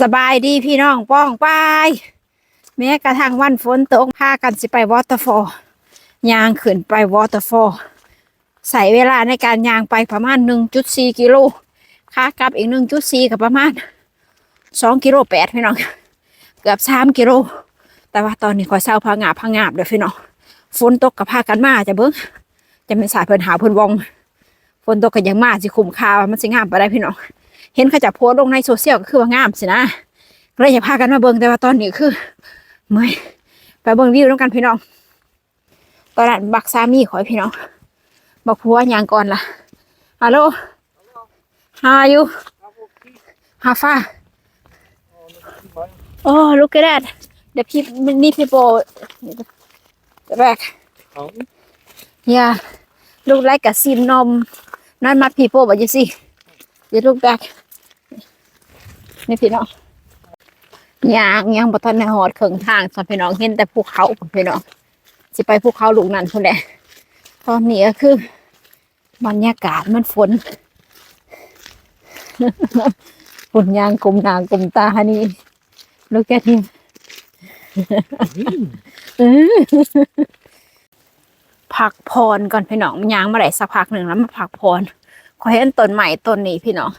สบายดีพี่น้องป้องไปแม้กระทั่งวันฝนตกพากันสิไปวอเตอร์ฟอลยางขึ้นไปวอเตอร์ฟอลใส่เวลาในการยางไปประมาณ1.4กิโลค่ากลับอีก1.4กับประมาณ2กิโลแปดพี่น้อง เกือบ3กิโล แต่ว่าตอนนี้ขอเศร้าพางาบพางาบเด้อพี่น้องฝนตกกับพากันมาจะเบิ้งจะเป็นสายเพิ่นหาเพิ่นวองฝนตกกันยังมาสิคุ้มค่าว่ามันสิงามไปได้พี่น้อง เห็นเขาจะโพสลงในโซเชียลก็คือว่างามสินะก็เลยอยากพากันมาเบิ่งแต่ว่าตอนนี้คือเมื่อยไปเบิ่งวิวน้องกันพี่น้อง ตอนนั้นบักสามีขอพี่น้องบักผัวยางก่อนล่ะฮัลโหล How are you How far Oh look at that the people many people the back yeah look like a sim nom not much people but you see you look back นี่พี่น้องยางยังบ่ทันได้หอดครึ่งทางสำพี่น้องเห็นแต่ภูเขาพี่น้องสิไปภูเขาลูกนั้นพุ่นแหละตอนนี้ก็คือบรรยากาศมันฝนฝนยางกลมหนากลมตาฮนี่ลูกแกทีมพักพรก่อนพี่น้องยางมาได้สักพักหนึ่งแล้วมาพักพรขอเห็นต้นใหม่ต้นนี้พี่น้อง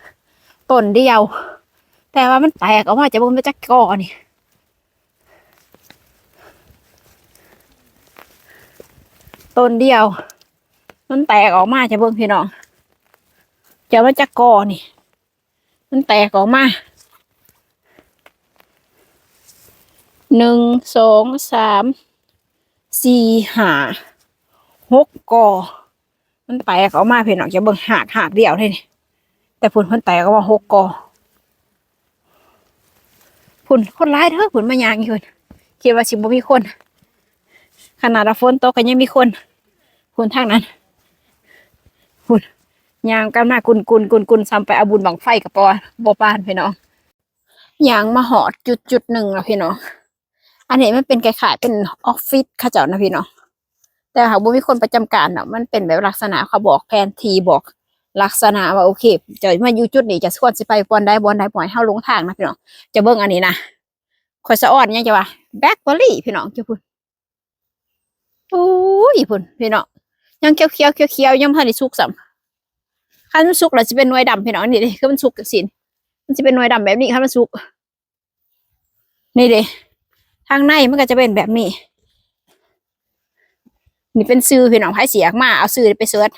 ต้นเดียว แต่ว่ามันแตกออกมาจากบนไปจากก่อนี่ต้นเดียว มันแตกออกมาจากเบิ่งพี่น้องจะมาจากก่อนี่ มันแตกออกมาหนึ่งสองสามสี่ห้าหกกอมันแตกออกมาพี่น้องจะเบิ่งหากหากเดียวเลยนี่แต่ผลมันแตกออกมาหกกอ ผุนคนร้ายเด้อผุนมายางอยู่คิดว่าสิบ่มีคน ขนาดฝนตกก็ยังมีคนผุนทางนั้นผุนยางกันมากุนกุนกุนกุนซ้ำไปอาบุญบังไฟกับปอบปานพี่น้องยางมาหอดจุดจุดหนึ่งแล้วพี่น้องอันนี้มันเป็นคล้ายเป็นออฟฟิศข้าเจ้านะพี่น้องแต่หากบ่มีคนประจำการเนาะมันเป็นแบบลักษณะเขาบอกแผนทีบอก ลักษณะว่าโอเคจะมาอยู่จุดนี้จะควรสิไปบอนใดบอนใดปล่อยเฮาลงทางนะพี่น้องจะเบิ่งอันนี้นะข่อยสะอ่อนยังจะว่าแบล็คเบอร์รี่พี่น้องจะพูดโอ้ยพุ่นพี่น้องยังเขียวเขียวเขียวเขียวๆยังพันได้สุกสัมคันมันสุกแล้วจะเป็นหน่วยดำพี่น้องนี่เด้คือมันสุกจังซี่นี่มันจะเป็นหน่วยดำแบบนี้คันมันสุก นี่เด้ทางในมันก็จะเป็นแบบนี้ นี่เป็นซื้อพี่น้องไผเสียกมาเอาซื้อไปเสิร์ช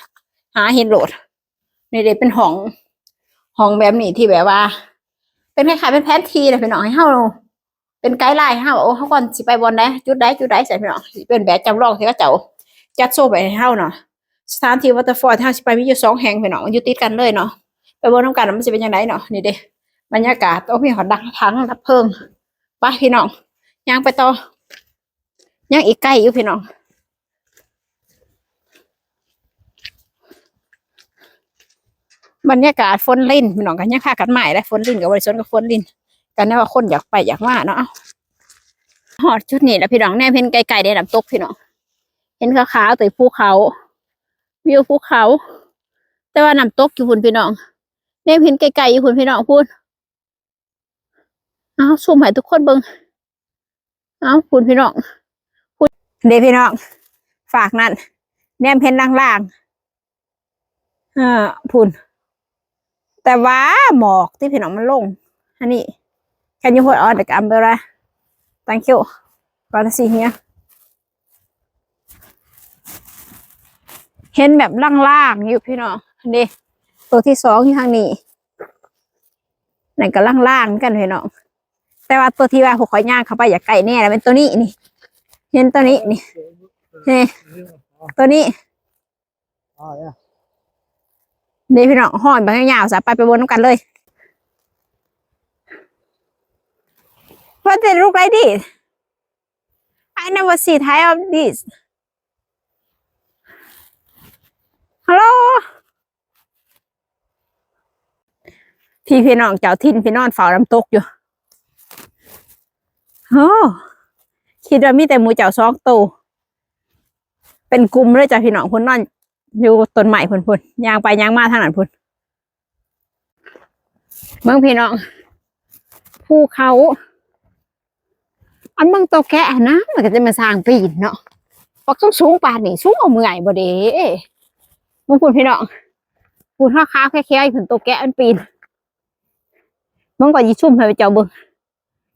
หาเห็นโหลด นี่เด้เป็นห้องห้องแบบนี้ที่แบบว่า เป็นคล้ายๆเป็นแผนทีเลยพี่น้องให้เฮาเป็นไกด์ไลน์ให้เฮาโอ้เฮาก่อนสิไปบอลได้จุดใดจุดใดใส่พี่น้องเป็นแบบจำลองที่เขาเจ้าจัดโซ่ไปให้เฮาเนาะสถานที่วอเตอร์ฟอลทาสิไปมีอยู่สองแห่งพี่น้องอยู่ติดกันเลยเนาะไปเบนน้ำกันมันสิเป็นยังไงเนาะนี่เด้บรรยากาศโอ้มีหอดักทั้งดับเพลิงไปพี่น้องย่างไปต่อยังอีกใกล้อยู่พี่น้อง บรรยากาศฝนลิ่นพี่น้องกันยังค่ากันใหม่และฝนลิ่นกับบริสุทธิ์กับฝนลิ่นกันน่ว่าคนอยากไปอยากมาเนาะหอดชุดนี้แล้วพี่น้องแน่เห็นไกลๆได้ลำตกพี่น้องเห็นขาวๆแต่ภูเขาวิวภูเขา แต่ว่าน้ำตกอยู่พุ่นพี่น้องแน่เห็นไกลๆอยู่พุ่นพี่น้องพูดเอาซูมให้ทุกคนเบิงเอาพุ่นพี่น้องพูดเดี๋ยวพี่น้องฝากนั่นแนมเห็นล่างๆอ่าพุ่น แต่ว่าหมอกที่พี่น้องมันลงอันนี้ can you hold on the umbrella thank you got to see here เห็นแบบล่างๆอยู่พี่น้องนี่ตัวที่สองอยู่ทางนี้นั่นก็ล่างๆกันพี่น้องแต่ว่าตัวที่ว่าผมขอย่างเข้าไปอย่าไก่แน่แล้วเป็นตัวนี้นี่ เห็นตัวนี้นี่นี่ตัวนี้ Oh yeah. นี่พี่น้องห้อยบางยาวสะไปไปบนน้ำกันเลย What they look like this I never see Thai of this Hello พี่พี่น้องเจ้าทินพี่น้อนเฝ้าน้ำตกอยู่โอ้คิดว่ามีแต่หมูเจ้าสองตัวเป็นกลุ่มเลยจ้ะพี่น้องคนนอน อยู่ต้นใหม่พุ่นพุ่นยางไปยางมาทางนั้นพุ่นเมืองพี่น้องภูเขาอันเมืองโตแกะนะมันก็จะมาสร้างปีนเนาะปักสูงสูงๆปานนี่สูงเอาเมื่อยบ่เด้มึงพูดพี่น้องพูดข้าวขาวแค่ๆขึ้นโตแกะอันปีนมึงก็ยิชุ่มให้ไปเจ้าเบิ่ง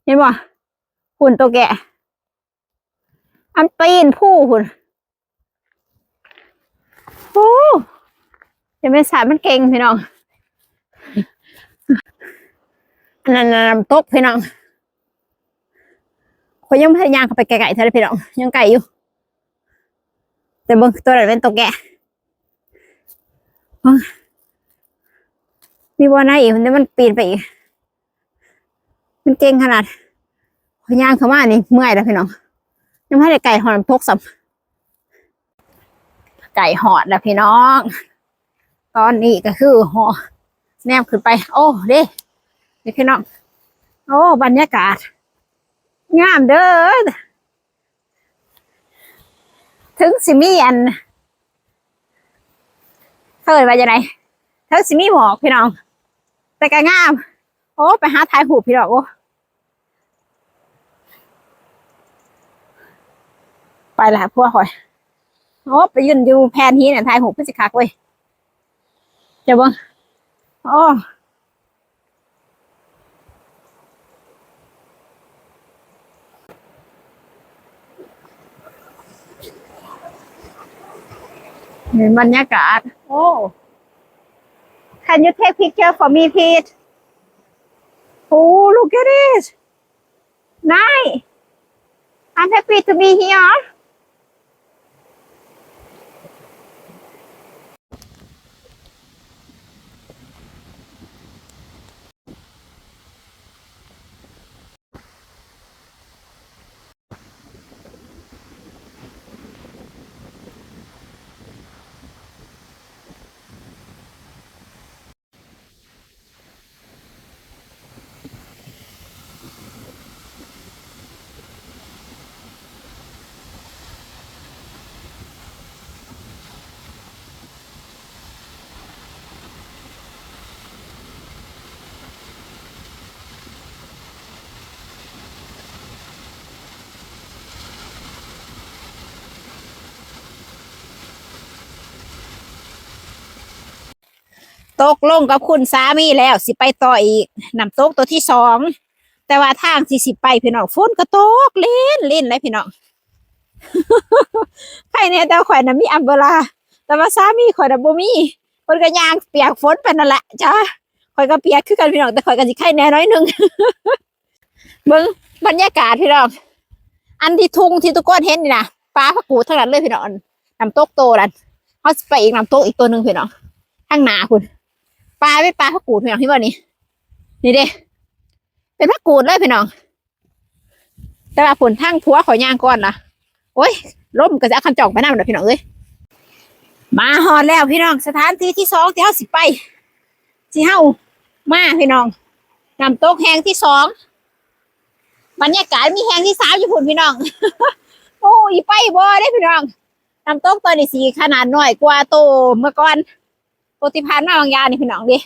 เห็นบ่หุ่นโตแกะอันปีนผู้หุ่น โอ้จะเป็นสายมันเก่งพี่น้องอันนั้นน้ำตกพี่น้องข่อยยังพยายามเข้าไปไกลๆเท่าไรพี่น้องยังไกลอยู่ แต่บิ่งตัวไหนเป็นตัวแกะมีบัวหน้าอีกมันมันปีนไปอีก มันเก่งขนาดข่อยางเข้ามานี่เมื่อยแล้วพี่น้องยังไม่ได้ไก่หอน้ำทกสัม ไก่หอดแล้วพี่น้อง ตอนนี้ก็คือหอแนมขึ้นไป โอ้เด้เด้พี่น้อง โอ้ บรรยากาศ งามเด้อ ถึงสิมีอันเกิดว่าจะไหนถึงสิมีหมอกพี่น้อง แต่ก็งาม โอ้ ไปหาถ่ายหูพี่น้องโอ้ไปละพวกข่อย โอ้ไปยืนอยู่แพนทีเนี่ยถ่ายหูปเพื่อสิคักเว้ยเจ้าเบิ้งโอ้เห็นบรรยากาศ โอ้ Can you take picture for me please Oh look at this nice I'm happy to be here ตกลงกับคุณสามีแล้วสิไปต่ออีกน้ำตกตัวที่สองแต่ว่าทางที่สิไปพี่น้องฝนก็ตกเล่นเล่นเลยพี่น้องใครเนี่ยแต่ข่อยน่ะมีอัมเบลา แต่ว่าสามีข่อยน่ะบ่มีเพิ่นก็ยางเปียกฝนไปนั่นแหละจ้าข่อยก็เปียกคือกันพี่น้องแต่ข่อยก็สิไข่แน่น้อยหนึงเบิ่งบรรยากาศพี่น้องอันที่ทุ่งที่ทุกคนเห็นนี่นะปลาผักกูดทั้งนั้นเลยพี่น้องน้ำตกโตนั่นเฮาสิไปอีกน้ำตกอีกตัวหนึ่งพี่น้องข้างหน้าคุณ ปลาไม่ปลาผักกูดพี่น้องที่ว่านี่นี่เด้เป็นผักกูดเลยพี่น้อง แต่ว่าผลทั้งผัวขอย่างก่อนนะโอ้ยล่มก็จะเอาคันจองไปน้ำนะพี่น้องเอ้ยมาฮอดแล้วพี่น้องสถานที่ที่สองที่เฮาสิไปที่เฮามาพี่น้องนำโต๊ะแห่งที่สองบรรยากาศมีแห่งที่สามอยู่พุ่นพี่น้องโอ้ยไปบ่ได้พี่น้องนำโต๊ะตัวนี้สีขนาดหน้อยกว่าโตเมื่อก่อน ปฏิพันธ์มาบางยานี่พี่น้องดิ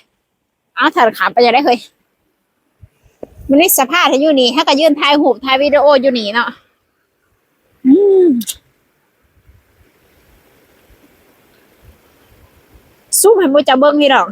เอาวเธอขาไปจะได้เคยมันนี่สภาพที่อยู่นี่ถ้าก็ยื่นถ่ายหูถ่ายวิดีโออยู่นี่เนาะอืมสู้ให้มูจะเบิ้งพี่น้อง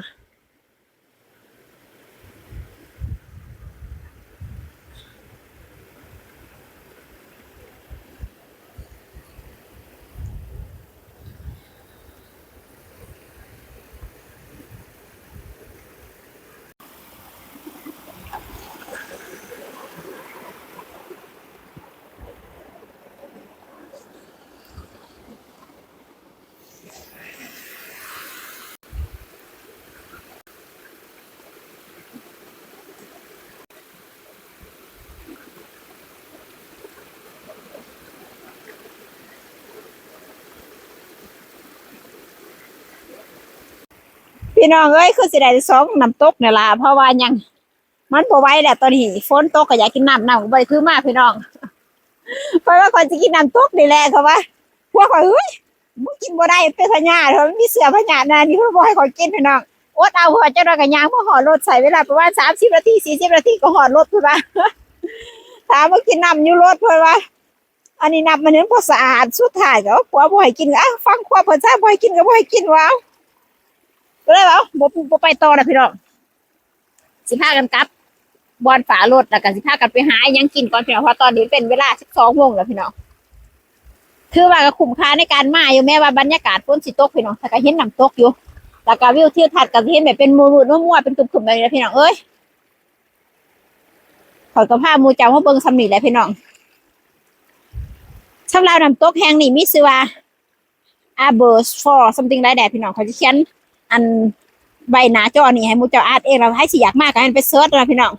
พี่น้องเอ้ยคือสิได้สองน้ำตกเนี่ยล่ะเพราะว่ายัง มันบ่ไหวแล้วตอนนี้ฝนตกก็อยากกินน้ำน้ำก็บ่ได้คือมากพี่น้อง เพราะว่าคนจะกินน้ำตกนี่แหละเขาว่าพวกข่อยเอ้ยมึงกินบ่ได้เป็นพญาเถอะมันมีเสือพญานานี่เพิ่นบ่ให้ข่อกินพี่น้องอดเอาหัวเจ้าหน้าก็ยางมาหอดรถใส่เวลาประมาณสามสิบนาทีสี่สิบนาทีก็หอดรถเพื่อว่าถามว่ากินน้ำอยู่รถเพื่อว่าอันนี้นับมาเนื้อพอสะอาดสุดท้ายก็เอาผัวบ่ให้กินอะฟังความเพิ่นซะบ่ให้กินก็บ่ให้กินว้าว ก็เลยว่าเอาบ่บ่ไปต่อนะพี่น้องสิพากันกลับบอนฝารถแล้วก็สิพากันไปหาอยังกินก่อนพี่น้องเพราะตอนนี้เป็นเวลา12โมงแล้วพี่น้องคือว่าก็คุ้มค่าในการมาอยู่แม้ว่าบรรยากาศฝนสิตกพี่น้องแต่ก็เห็นน้ำตกอยู่แล้วก็วิวทิวทัศน์ก็เห็นแบบเป็นมูดมั่วๆเป็นตุ่มๆแบบนี้พี่น้องเอ้ยขอยก็พามูเจ้ามาเบิ่งซำนี่แหละพี่น้องสำหรับน้ำตกแห่งนี้มีชื่อว่า a b e r s for something like that พี่น้องเขาจะเขียน อันใบหน้าจอนี่ให้มูเจ้าอานเองเราให้สิอยากมากกันไปเซิร์ชนะพี่น้อง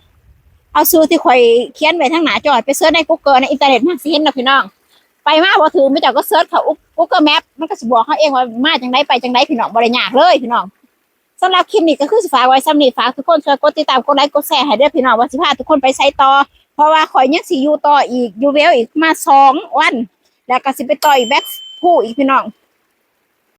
เอาซื้อที่ข่อยเขียนไว้ทั้งหน้าจอไปเซิร์ชใน Google ในอินเทอร์เน็ตมาสิเห็นนะพี่น้อง ไปมาบ่ถือม่เจ้าก็เซิร์ชเขา Google Map มันก็สิบอกเขาเองว่ามาจังไดไปจังไดพี่น้องบ่ได้ยากเลยพี่น้องสำหรับคลิปนี้ก็คือสิฝากไว้สำนี้ฝากทุกคนช่วยกดติดตามกดไลค์กดแชร์ให้ด้วยพี่น้องว่าสิพาทุกคนไปใช้ต่อ เพราะว่าข่อยยังสิอยู่ต่ออีกอยู่เวลอีกมาสองวัน แล้วก็สิไปต่ออีกแบ็คผู้อีกพี่น้อง